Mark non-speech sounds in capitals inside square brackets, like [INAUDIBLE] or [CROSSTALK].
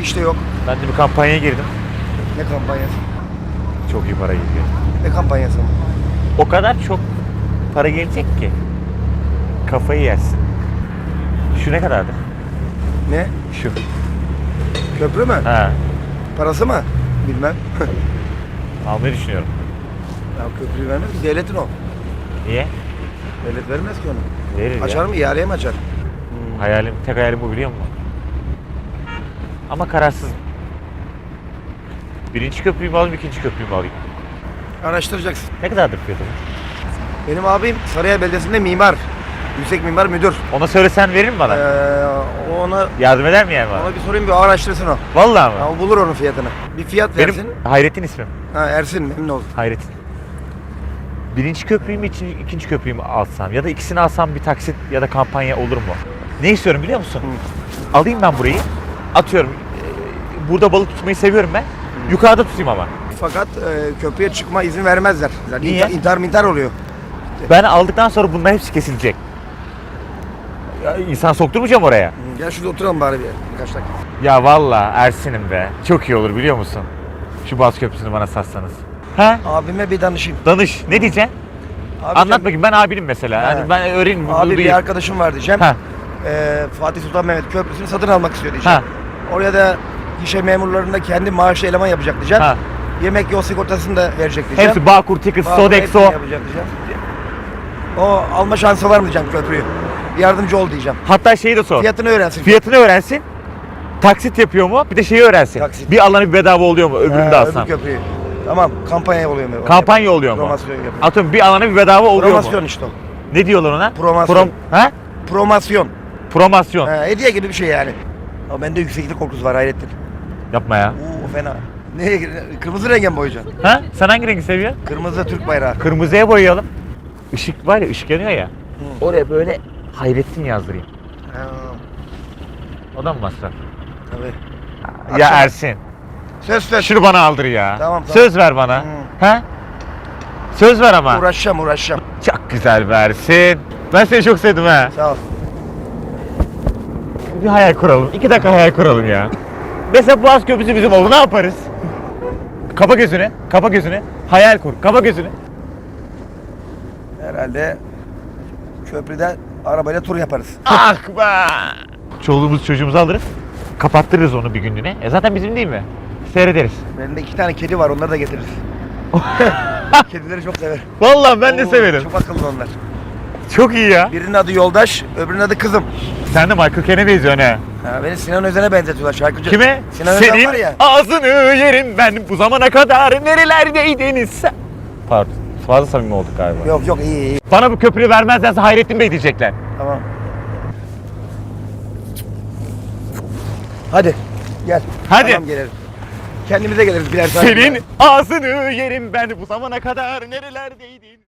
Hiç de yok. Ben de bir kampanyaya girdim. Ne kampanyası? Çok iyi para geliyor. Ne kampanyası? O kadar çok para gelecek ki. Kafayı yersin. Şu ne kadardı? Ne? Şu. Köprü mü? Ha. Parası mı? Bilmem. [LAUGHS] Almayı düşünüyorum. ya köprüyü vermez ki. Devletin o. Niye? Devlet vermez ki onu. Verir Açar ya. mı? İhaleye mi açar? Hayalim, tek hayalim bu biliyor musun? Ama kararsızım. Birinci köprüyü mü alayım, ikinci köprüyü mü alayım? Araştıracaksın. Ne kadardır fiyatı? Benim abim Sarıyer Belediyesi'nde mimar. Yüksek mimar müdür. Ona söylesen verir mi bana? Ee, ona Yardım eder mi yani bana? ona bir sorayım bir araştırsın o. Vallahi mı? Ya, o bulur onun fiyatını. Bir fiyat Benim versin. Hayrettin ismim. Ha Ersin memnun oldum. Hayrettin. Birinci köprüyü mü, ikinci, ikinci köprüyü mü alsam? Ya da ikisini alsam bir taksit ya da kampanya olur mu? Ne istiyorum biliyor musun? Alayım ben burayı. Atıyorum. Ee, Burada balık tutmayı seviyorum ben. Yukarıda tutayım ama. Fakat e, köprüye çıkma izin vermezler. Yani Niye? İntihar, intihar mintar oluyor. Ben aldıktan sonra bunların hepsi kesilecek. Ya insan sokturmayacağım oraya. Gel şurada oturalım bari bir birkaç dakika. Ya valla Ersin'im be. Çok iyi olur biliyor musun? Şu Boğaz Köprüsü'nü bana satsanız. Ha? Abime bir danışayım. Danış. Ne diyeceksin? Abi Anlat bakayım. Ben abinim mesela. He. Yani ben öğreneyim. Abi bir duyayım. arkadaşım var diyeceğim. Ha. Ee, Fatih Sultan Mehmet Köprüsü'nü satın almak istiyor diyeceğim. Ha. Oraya da gişe memurlarında kendi maaşlı eleman yapacak diyeceğim. Ha. Yemek yol sigortasını da verecek diyeceğim. Hepsi Bağkur, Tickets, Bağkur Sodexo. hepsini yapacak diyeceğim. O alma şansı var mı diyeceğim köprüyü. Yardımcı ol diyeceğim. Hatta şeyi de sor. Fiyatını öğrensin. Fiyatını öğrensin. Taksit yapıyor mu? Bir de şeyi öğrensin. Taksit. Bir alanı bir bedava oluyor mu? Öbürünü Ha, de alsam. Öbür köprüyü. Tamam kampanya oluyor mu? Kampanya oluyor mu? Promosyon yapıyor. Atıyorum bir alana bir bedava oluyor Promosyon mu? işte o. Ne diyorlar ona? Promosyon. Prom ha? Promosyon. Promosyon. Ha, hediye gibi bir şey yani. Ama bende yükseklik korkusu var Hayrettin. Yapma ya. Oo fena. Neye Kırmızı renge mi boyayacaksın? Ha? Sen hangi rengi seviyorsun? Kırmızı Türk bayrağı. Kırmızıya boyayalım. Işık var ya ışık yanıyor ya. Oraya böyle Hayrettin yazdırayım. Ha, O da mı masraf? tabii. Ya Akşam- Ersin. Söz söz. Şunu bana aldır ya. Tamam, tamam. Söz ver bana. Hı. Ha? Söz ver ama. Uğraşacağım uğraşacağım. Çok güzel versin. Ben seni çok sevdim ha. Sağ ol. Bir hayal kuralım. İki dakika hayal kuralım ya. Mesela Boğaz Köprüsü bizim oldu. Ne yaparız? Kapa gözünü. Kapa gözünü. Hayal kur. Kapa gözünü. Herhalde köprüde arabayla tur yaparız. ah be. Çoluğumuz çocuğumuzu alırız. Kapattırırız onu bir günlüğüne. E zaten bizim değil mi? Seyrederiz. Bende iki tane kedi var onları da getiririz. [LAUGHS] Kedileri çok sever. Vallahi ben de Oo, severim. Çok akıllı onlar. Çok iyi ya. Birinin adı Yoldaş, öbürünün adı Kızım. Sen de Michael Caine'e benziyorsun ha. Ha, beni Sinan Özen'e benzetiyorlar şarkıcı. Kime? Sinan Özen Senin var ya. ağzını yerim ben bu zamana kadar nerelerdeydiniz sen? Pardon. Fazla samimi olduk galiba. Yok yok iyi iyi. Bana bu köprüyü vermezlerse Hayrettin Bey diyecekler. Tamam. Hadi gel. Hadi. Tamam gelelim. Kendimize geliriz birer saat. Senin ağzını yerim ben bu zamana kadar nerelerdeydin?